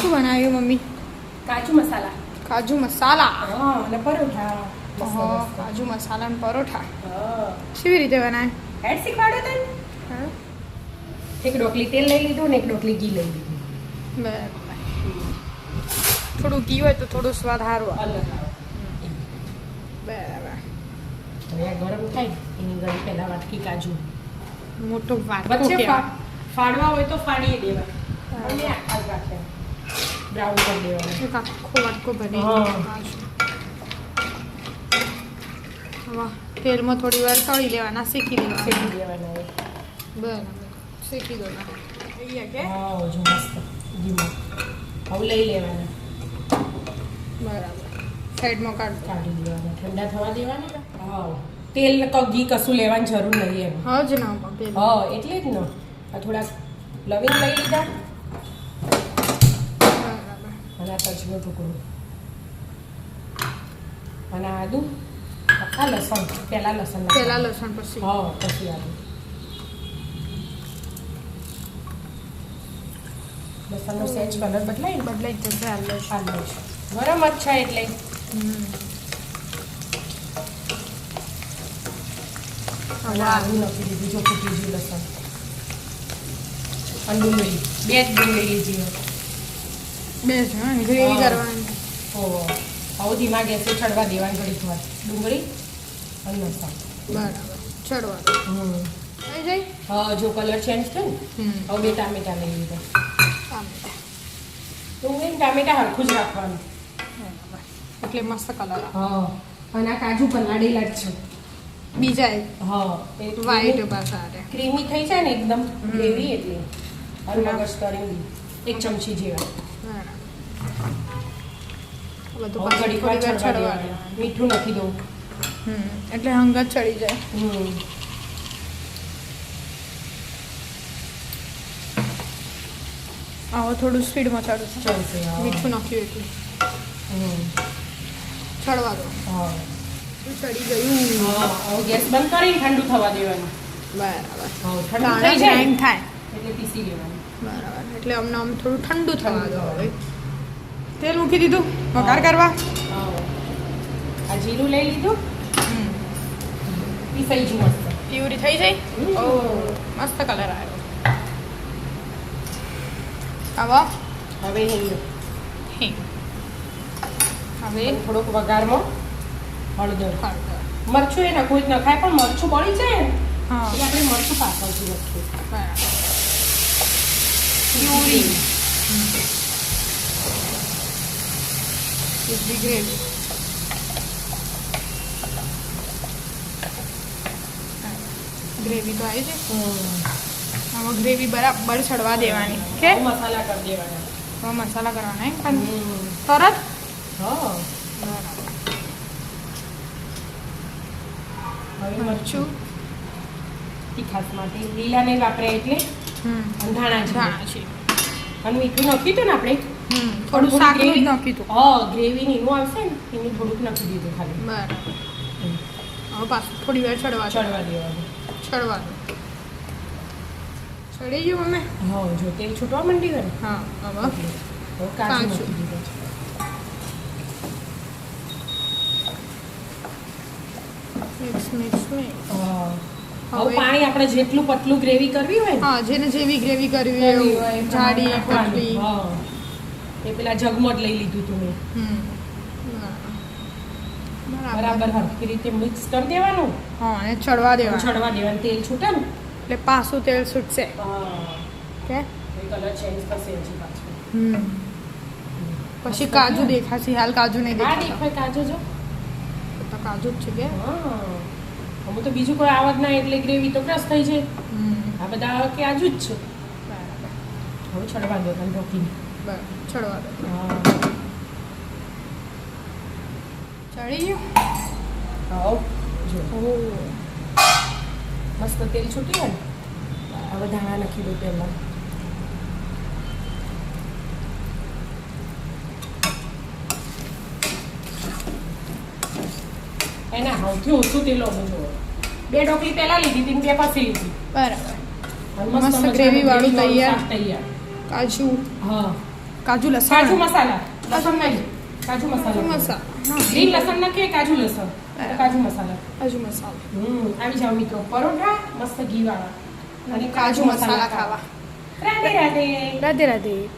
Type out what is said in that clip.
શું બનાવ્યું મમ્મી? કાજુ મસાલા. કાજુ મસાલા? હા અને પરોઠા. કાજુ મસાલા અને પરોઠા. કેવી રીતે બનાવે હેડ શીખવાડો તને. એક ડોકલી તેલ લઈ લીધું ને એક ડોકલી ઘી લઈ લીધું. બરાબર. થોડું ઘી હોય તો થોડું સ્વાદ સારું આવે. અલગ બરાબર. હવે આ ગરમ થાય એની ગળી પહેલા વાટકી કાજુ. મોટો વાટકો ફાડવા હોય તો ફાડી દેવા હા. અને આખા જ રાખ્યા બ્રાઉન કરી દેવાનું. એક આખો વાટકો ભરી હા. કાજુ. વાહ તેલમાં થોડી વાર તળી લેવાના શેકી લેવાના શેકી દેવાના. બરાબર. શેકી દો અહીંયા કે? હા જો મસ્ત. ઘીમાં હવે લઈ લેવાના. બરાબર. સાઈડમાં કાઢ કાઢી દેવાના. ઠંડા થવા દેવાના હા. તેલ કે ઘી કશું લેવાની જરૂર નહીં એમ. હા જ ના હા એટલે જ ને. થોડાક લવિંગ લઈ લીધા. તજનો ટુકડો અને આદુ આ લસણ પહેલા લસણ. પેલા લસણ પછી. હા પછી આદુ. લસણનો સેજ કલર બદલાય બદલાઈ જશે આ લસણ આ લસણ ગરમ જ છે એટલે. અને આદુ નાખી દીધું જો ફૂટી ગયું લસણ. અને ડુંગળી બે જ ડુંગળી લીધી. બે ગ્રેવી કરવાની ઓહો. આવું ધીમા ગેસે ચડવા દેવાની ઘડીક વાર. ડુંગળી? અને બરાબર. ચડવા હમ. થઈ જાય? હા જો કલર ચેન્જ થયો ને હવે બે ટામેટા લઈ લીધા. ડુંગળી ટામેટા હરખું જ રાખવાનું. એટલે મસ્ત કલર હા. અને આ કાજુ પલાળેલા જ છે. બીજા હા વાઈટ પાછા ક્રીમી થઈ જાય ને એકદમ. ગ્રેવી એટલે. અને મગજ એક ચમચી જેવા. બધું વાર. મીઠું દઉં. એટલે હંગત ચડી જાય. આવો થોડું સ્પીડમાં ચડું મીઠું નાખ્યું એટલું. હમ. ચડવા દો. ચડી ગયું. ગેસ બંધ કરીને ઠંડુ થવા દેવાનું. બરાબર. ઠંડુ થાય. એટલે પીસી લેવાનું. બરાબર. એટલે અમને આમ થોડું ઠંડુ થવા દો હવે તેલ મૂકી દીધું? વઘાર કરવા? આ જીરું લઈ લીધું? પીસાઈ ગયું મસ્ત. પ્યુરી થઈ જાય? ઓ મસ્ત કલર આવ્યો. હવે હવે? હવે થોડોક વઘારમાં હળદર. હળદર. મરચું એ નાખવું જ નખાય પણ મરચું બળી જાય એટલે આપણે મરચું પાછળથી નાખીએ. પ્યુરી ઇડલી ગ્રેવી ગ્રેવી તો આવી છે આમાં ગ્રેવી બરાબર ચડવા દેવાની. કે? મસાલા કરી દેવાના. હા મસાલા કરવાના એમ? પણ તરત? હવે મરચું. તીખાસ માટે લીલા નહીં વાપરે એટલે અને ધાણા જીરું. ધાણા છે. અને મીઠું નાખ્યું હતું ને આપણે. હમ. થોડું થોડું થોડું શાકનું જ gravy- નાખ્યું હતું હા ગ્રેવી ને એનું આવશે ને એનું થોડુંક નાખી દીધું ખાલી. બરાબર. હવે પાછું થોડી વાર ચડવા દો. ચડવા દેવાનું. ચડવા દો. ચડી ગયું અમે હા જો તેલ છૂટવા માંડી ગયું ને. હા હવે એટલે હવે કાજુ કાજુ. નાખી દીધા છે. Mix mix mix. હા હવે- પાણી આપણે જેટલું પતલું ગ્રેવી કરવી હોય હા જેને જેવી ગ્રેવી કરવી હોય જાડી પતલી. એ પેલા જગમટ લઈ લીધું તું મેં. હમ. બરાબર. હરખી રીતે મિક્સ કરી દેવાનું. હા અને ચડવા દેવાનું. ચડવા દેવાનું તેલ છૂટે ને એટલે પાછું તેલ છૂટશે. કે? કલર ચેન્જ થશે હજી પાછું. પછી કાજુ દેખાશે હાલ કાજુ નહીં દેખાય કાજુ જો. તો કાજુ જ છે કે? હા. અમુક તો બીજું કોઈ આવક ના એટલે ગ્રેવી તો ક્રશ થઈ જાય. આ બધા કાજુ જ છે. બરાબર. હવે ચડવા દો તમે બરાબર ચડવા દો. ચડી ગયું? હા જો. મસ્ત તેલ છૂટી ગયું હવે ધાણા નાખી દો પહેલાં. એના સૌથી ઓછું તેલ અમે જોવો બે ઢોકળી પહેલા લીધી હતી બે પછી લીધી. બરાબર. મસ્ત ગ્રેવી વાળું તૈયાર. તૈયાર. કાજુ. હા. કાજુ લસણ. કાજુ મસાલા. લસણ નહીં. કાજુ મસાલા. મસાલા ગ્રીન લસણ નાખીએ કાજુ લસણ. કાજુ મસાલા. કાજુ મસાલા. હમ આવી જાઓ મિત્રો. પરોઠા મસ્ત ઘી વાળા. અને કાજુ મસાલા ખાવા. રાધે રાધે. રાધે રાધે.